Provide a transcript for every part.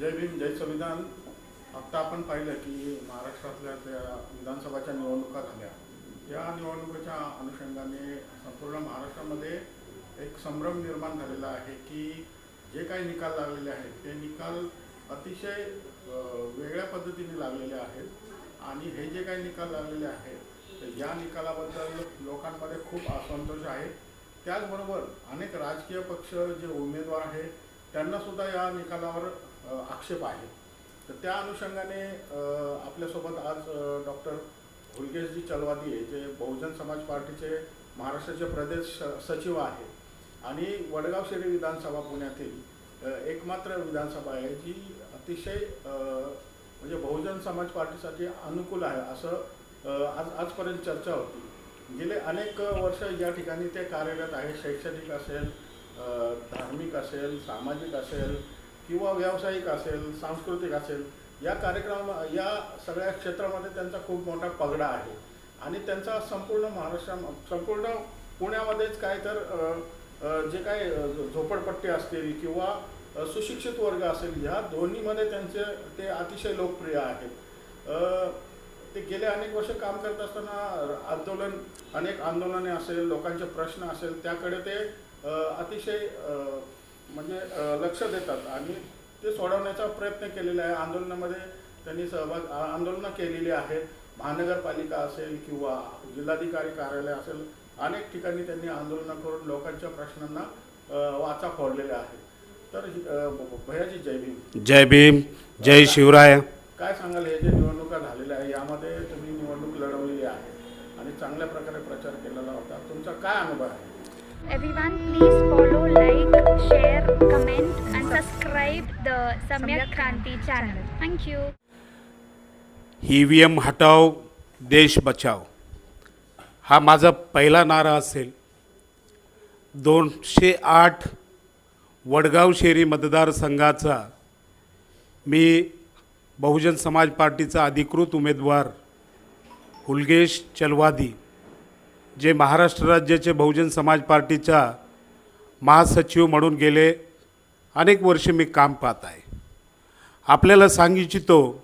जय भीम जय संविधान. आत्ता आपण पाहिलं की महाराष्ट्रातल्या त्या विधानसभाच्या निवडणुका झाल्या. या निवडणुकीच्या अनुषंगाने संपूर्ण महाराष्ट्रामध्ये एक संभ्रम निर्माण झालेला आहे की जे काही निकाल लागलेले आहेत ते निकाल अतिशय वेगळ्या पद्धतीने लागलेले आहेत. आणि हे जे काही निकाल लागलेले आहेत तर या निकालाबद्दल लोकांमध्ये खूप असंतोष आहे. त्याचबरोबर अनेक राजकीय पक्ष जे उमेदवार आहेत त्यांनासुद्धा या निकालावर आक्षेप आहे. तर त्या अनुषंगाने आपल्यासोबत आज डॉक्टर हुलगेशजी चलवादी जे बहुजन समाज पार्टीचे महाराष्ट्राचे प्रदेश स- सचिव आहे आणि वडगाव शेरी विधानसभा पुण्यातील एकमात्र विधानसभा आहे जी अतिशय म्हणजे बहुजन समाज पार्टीसाठी अनुकूल आहे असं आज आजपर्यंत चर्चा होती. गेले अनेक वर्ष या ठिकाणी ते कार्यरत आहे शैक्षणिक असेल धार्मिक असेल सामाजिक असेल किंवा व्यावसायिक असेल सांस्कृतिक असेल या कार्यक्रम या सगळ्या क्षेत्रामध्ये त्यांचा खूप मोठा पगडा आहे. आणि त्यांचा संपूर्ण महाराष्ट्रा संपूर्ण पुण्यामध्येच काय तर जे काय झोपडपट्टी असतील किंवा सुशिक्षित वर्ग असेल ह्या दोन्हीमध्ये त्यांचे ते अतिशय लोकप्रिय आहेत. ते गेले अनेक वर्ष काम करत असताना आंदोलन अनेक आंदोलने असेल लोकांचे प्रश्न असेल त्याकडे ते अतिशय म्हणजे लक्ष देतात. आणि ते सोडवण्याचा प्रयत्न केलेला आहे. आंदोलनामध्ये त्यांनी सहभाग आंदोलनं केलेली आहेत. महानगरपालिका असेल किंवा जिल्हाधिकारी कार्यालय असेल अनेक ठिकाणी त्यांनी आंदोलनं करून लोकांच्या प्रश्नांना वाचा फोडलेल्या आहेत. तर भैयाजी जय भीम. जय भीम. जय शिवराय. काय सांगाल? हे जे निवडणुका झालेल्या आहे यामध्ये तुम्ही निवडणूक लढवलेली आहे आणि चांगल्या प्रकारे प्रचार केलेला होता. तुमचा काय अनुभव आहे? Everyone, please follow, like, share, comment, and subscribe the Samyak Kranti channel. Thank you. E V M हटाव देश बचाव हा माझा पहिला नारा असेल दोनशे आठ वडगाव शेरी मतदारसंघाचा मी बहुजन समाज पार्टीचा अधिकृत उमेदवार हुलगेश चलवादी जे महाराष्ट्र राज्याचे बहुजन समाज पार्टीच्या महासचिव म्हणून गेले अनेक वर्षे मी काम पाहत आहे. आपल्याला सांगू इच्छितो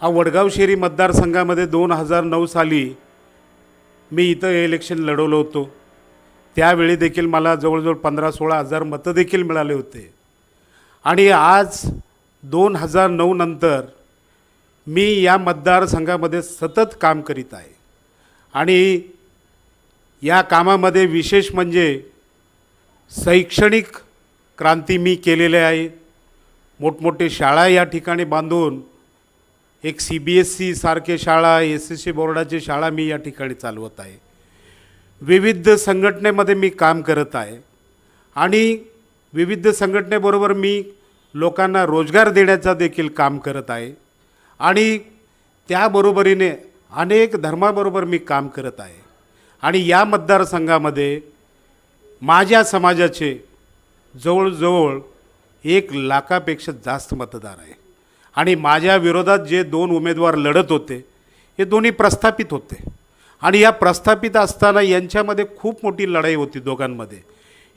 हा वडगाव शेरी मतदारसंघामध्ये दोन हजार नऊ साली मी इथं इलेक्शन लढवलं होतो. त्यावेळी देखील मला जवळजवळ पंधरा सोळा हजार मतं देखील मिळाले होते. आणि आज दोन हजार नऊ नंतर मी या मतदारसंघामध्ये सतत काम करीत आहे. आणि या कामामध्ये विशेष म्हणजे शैक्षणिक क्रांती मी केलेले आहे. मोठमोठे शाळा या ठिकाणी बांधून एक सी बी एस सी सारखे शाळा एस एस सी बोर्डाची शाळा मी या ठिकाणी चालवत आहे. विविध संघटनेमध्ये मी काम करत आहे. आणि विविध संघटनेबरोबर मी लोकांना रोजगार देण्याचा देखील काम करत आहे. आणि त्याबरोबरीने अनेक धर्माबरोबर मी काम करत आहे. आणि या मतदारसंघामध्ये माझ्या समाजाचे जवळजवळ एक लाखापेक्षा जास्त मतदार आहे. आणि माझ्या विरोधात जे दोन उमेदवार लढत होते हे दोन्ही प्रस्थापित होते. आणि या प्रस्थापित असताना यांच्यामध्ये खूप मोठी लढाई होती दोघांमध्ये.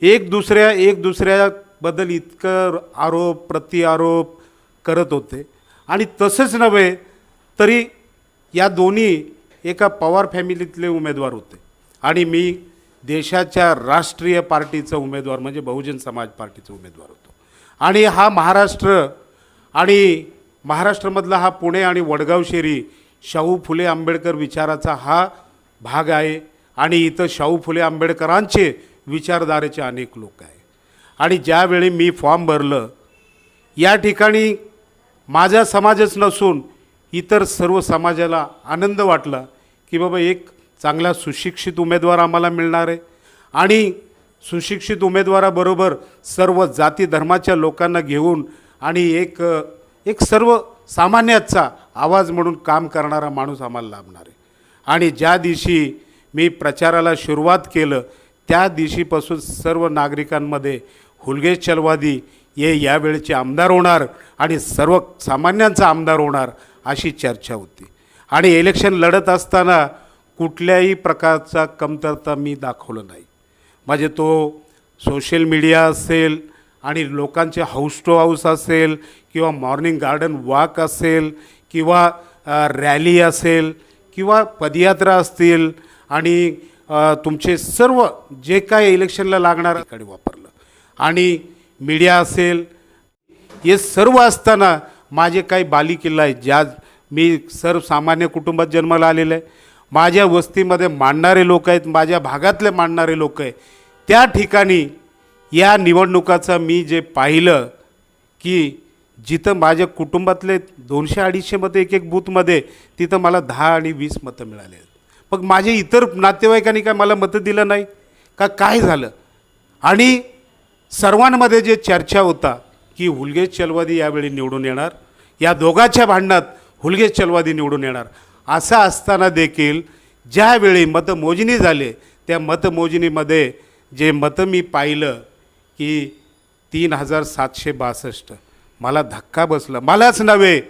एक दुसऱ्या एक दुसऱ्याबद्दल इतकं आरोप प्रतिआरोप करत होते. आणि तसंच नव्हे तरी या दोन्ही एका पवार फॅमिलीतले उमेदवार होते. आणि मी देशाच्या राष्ट्रीय पार्टीचा उमेदवार म्हणजे बहुजन समाज पार्टीचा उमेदवार होतो. आणि हा महाराष्ट्र आणि महाराष्ट्रामधला हा पुणे आणि वडगाव शेरी शाहू फुले आंबेडकर विचाराचा हा भाग आहे. आणि इथं शाहू फुले आंबेडकरांचे विचारधारेचे अनेक लोक आहे. आणि ज्यावेळी मी फॉर्म भरलं या ठिकाणी माझा समाजच नसून इतर सर्व समाजाला आनंद वाटला की बाबा एक चांगला सुशिक्षित उमेदवार आम्हाला मिळणार आहे. आणि सुशिक्षित उमेदवाराबरोबर सर्व जाती धर्माच्या लोकांना घेऊन आणि एक एक सर्व सामान्याचा आवाज म्हणून काम करणारा माणूस आम्हाला लाभणार आहे. आणि ज्या दिवशी मी प्रचाराला सुरुवात केलं त्या दिवशीपासून सर्व नागरिकांमध्ये हुलगेश चलवादी हे यावेळेचे आमदार होणार आणि सर्व सामान्यांचा आमदार होणार अशी चर्चा होती. आणि इलेक्शन लढत असताना कुठल्याही प्रकारचा कमतरता मी दाखवलं नाही. म्हणजे तो सोशल मीडिया असेल आणि लोकांचे हाऊस टू हाऊस असेल किंवा मॉर्निंग गार्डन वॉक असेल किंवा रॅली असेल किंवा पदयात्रा असतील आणि तुमचे सर्व जे काय इलेक्शनला लागणार कडे वापरलं. आणि मीडिया असेल हे सर्व असताना माझे काही बालिकिल्ला आहेत ज्या मी सर्वसामान्य कुटुंबात जन्माला आलेलं आहे. माझ्या वस्तीमध्ये मांडणारे लोक आहेत माझ्या भागातले मांडणारे लोक आहेत. त्या ठिकाणी या निवडणुकाचं मी जे पाहिलं की जिथं माझ्या कुटुंबातले दोनशे अडीचशेमध्ये एक एक बूथमध्ये तिथं मला दहा आणि वीस मतं मिळाले आहेत. मग माझे इतर नातेवाईकांनी काय मला मतं दिलं नाही? का काय झालं? आणि सर्वांमध्ये जे चर्चा होता की हुलगेज चलवादी यावेळी निवडून येणार. या दोघांच्या भांडणात हुलगेज चलवादी निवडून येणार. असं असताना देखील ज्यावेळी मतमोजणी झाले त्या मतमोजणीमध्ये जे मतं मी पाहिलं की तीन हजार सातशे बासष्ट. मला धक्का बसला. मलाच नव्हे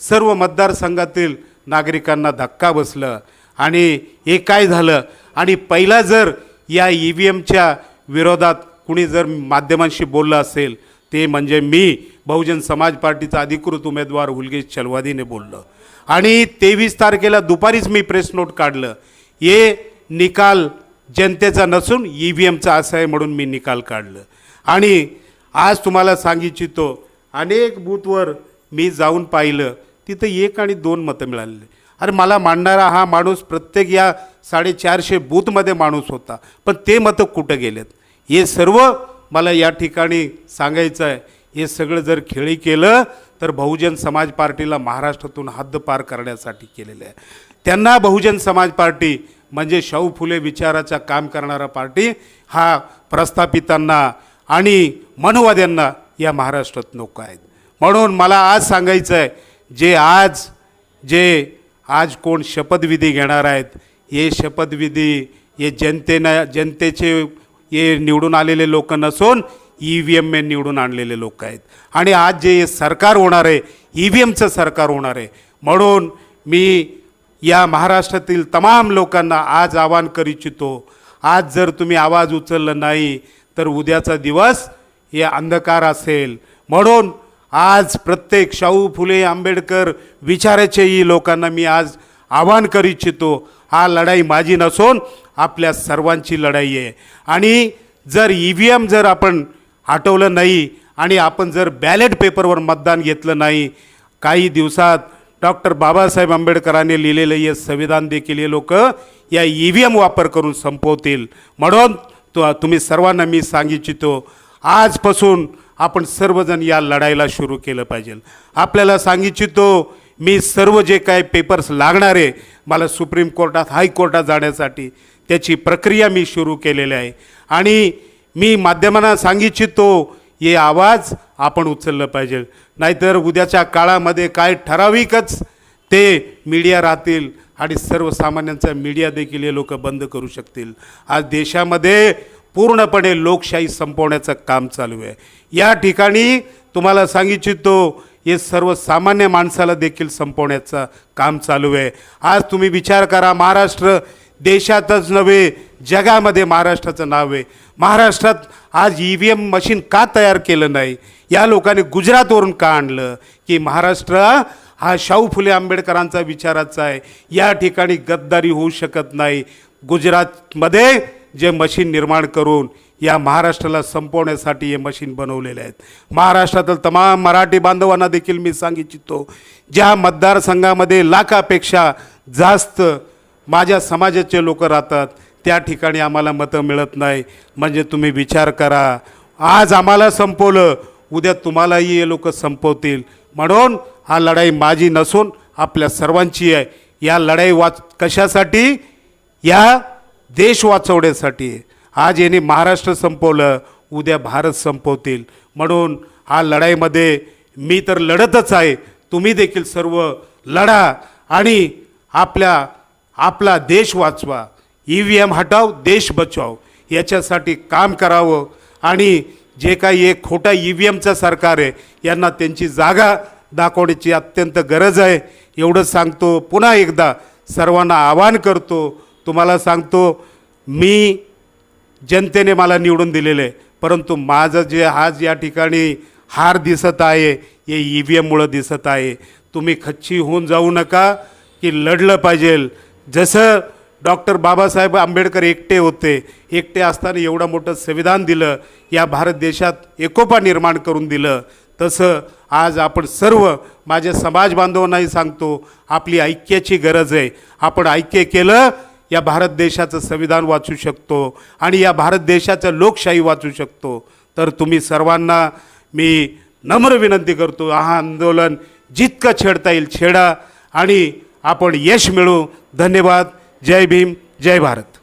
सर्व मतदारसंघातील नागरिकांना धक्का बसलं. आणि हे काय झालं? आणि पहिला जर या ई व्ही एमच्या विरोधात कुणी जर माध्यमांशी बोललं असेल ते म्हणजे मी बहुजन समाज पार्टीचा अधिकृत उमेदवार उलगेश चलवादीने बोललं. आणि तेवीस तारखेला दुपारीच मी प्रेस नोट काढलं. हे निकाल जनतेचा नसून ई व्ही एमचा असा आहे म्हणून मी निकाल काढलं. आणि आज तुम्हाला सांगू इच्छितो अनेक बूथवर मी जाऊन पाहिलं. तिथं एक आणि दोन मतं मिळालेले. अरे मला मांडणारा हा माणूस प्रत्येक या साडेचारशे बूथमध्ये माणूस होता. पण ते मतं कुठं गेलेत? हे सर्व मला या ठिकाणी सांगायचं आहे हे सगळं जर खेळी केलं तर बहुजन समाज पार्टीला महाराष्ट्रातून हद्दपार करण्यासाठी केलेलं आहे. त्यांना बहुजन समाज पार्टी म्हणजे शाहू फुले विचाराचा काम करणारा पार्टी हा प्रस्थापितांना आणि मनवाद्यांना या महाराष्ट्रात नको आहेत. म्हणून मला आज सांगायचं आहे जे आज जे आज कोण शपथविधी घेणार आहेत हे शपथविधी हे जनतेनं जनतेचे हे निवडून आलेले लोक नसून ई व्ही एमने निवडून आणलेले लोक आहेत. आणि आज जे सरकार होणार आहे ई व्ही एमचं सरकार होणार आहे. म्हणून मी या महाराष्ट्रातील तमाम लोकांना आज आवाहन करू इच्छितो आज जर तुम्ही आवाज उचलला नाही तर उद्याचा दिवस हे अंधकार असेल. म्हणून आज प्रत्येक शाहू फुले आंबेडकर विचाराच्याही लोकांना मी आज आवाहन करू इच्छितो. हा लढाई माझी नसून आपल्या सर्वांची लढाई आहे. आणि जर ई व्ही एम जर आपण हटवलं नाही आणि आपण जर बॅलेट पेपरवर मतदान घेतलं नाही काही दिवसात डॉक्टर बाबासाहेब आंबेडकरांनी लिहिलेलं हे संविधान देखील हे लोक या ई व्ही एम वापर करून संपवतील. म्हणून तो तुम्ही सर्वांना मी सांगू इच्छितो आजपासून आपण सर्वजण या लढाईला सुरू केलं पाहिजे. आपल्याला सांगू इच्छितो मी सर्व जे काय पेपर्स लागणार आहे मला सुप्रीम कोर्टात हायकोर्टात जाण्यासाठी त्याची प्रक्रिया मी सुरू केलेली आहे. आणि मी माध्यमांना सांगू इच्छितो हे आवाज आपण उचललं पाहिजे. नाहीतर उद्याच्या काळामध्ये काय ठराविकच ते मीडिया राहतील आणि सर्वसामान्यांचा मीडिया देखील हे लोक बंद करू शकतील. आज देशामध्ये पूर्णपणे लोकशाही संपवण्याचं काम चालू आहे. या ठिकाणी तुम्हाला सांगू इच्छितो हे सर्वसामान्य माणसाला देखील संपवण्याचं काम चालू आहे. आज तुम्ही विचार करा महाराष्ट्र देशातच नव्हे जगामध्ये महाराष्ट्राचं नाव आहे. महाराष्ट्रात आज ई व्ही एम मशीन का तयार केलं नाही? या लोकांनी गुजरातवरून का आणलं? की महाराष्ट्र हा शाहू फुले आंबेडकरांचा विचाराचा आहे. या ठिकाणी गद्दारी होऊ शकत नाही. गुजरातमध्ये जे मशीन निर्माण करून या महाराष्ट्राला संपवण्यासाठी हे मशीन बनवलेले आहेत. महाराष्ट्रातील तमाम मराठी बांधवांना देखील मी सांगू इच्छितो ज्या मतदारसंघामध्ये लाखापेक्षा जास्त माझ्या समाजाचे लोक राहतात त्या ठिकाणी आम्हाला मतं मिळत नाही. म्हणजे तुम्ही विचार करा आज आम्हाला संपवलं उद्या तुम्हालाही हे लोक संपवतील. म्हणून हा लढाई माझी नसून आपल्या सर्वांची आहे. या लढाई वाच कशासाठी? या देश वाचवण्यासाठी आहे. आज यांनी महाराष्ट्र संपवलं उद्या भारत संपवतील. म्हणून हा लढाईमध्ये मी तर लढतच आहे. तुम्ही देखील सर्व लढा आणि आपल्या आपला देश वाचवा. ई व्ही एम हटाव देश बचाव. याच्यासाठी काम करावं. आणि जे काही एक खोटा ई व्ही एमचं सरकार आहे यांना त्यांची जागा दाखवण्याची अत्यंत गरज आहे. एवढं सांगतो पुन्हा एकदा सर्वांना आवाहन करतो. तुम्हाला सांगतो मी जनतेने मला निवडून दिलेलं. आहे परंतु माझं जे आज या ठिकाणी हार दिसत आहे हे ई व्ही एममुळं दिसत आहे. तुम्ही खच्ची होऊन जाऊ नका की लढलं पाहिजे. जसं डॉक्टर बाबासाहेब आंबेडकर एकटे होते एकटे असताना एवढं मोठं संविधान दिलं या भारत देशात एकोपा निर्माण करून दिलं तसं आज आपण सर्व माझ्या समाज बांधवांनाही सांगतो आपली ऐक्याची गरज आहे. आपण ऐक्य केलं या भारत देशाचं संविधान वाचू शकतो आणि या भारत देशाचं लोकशाही वाचू शकतो. तर तुम्ही सर्वांना मी नम्र विनंती करतो हा आंदोलन जितकं छेडता येईल छेडा आणि आपण यश मिळू धन्यवाद. जय भीम. जय भारत.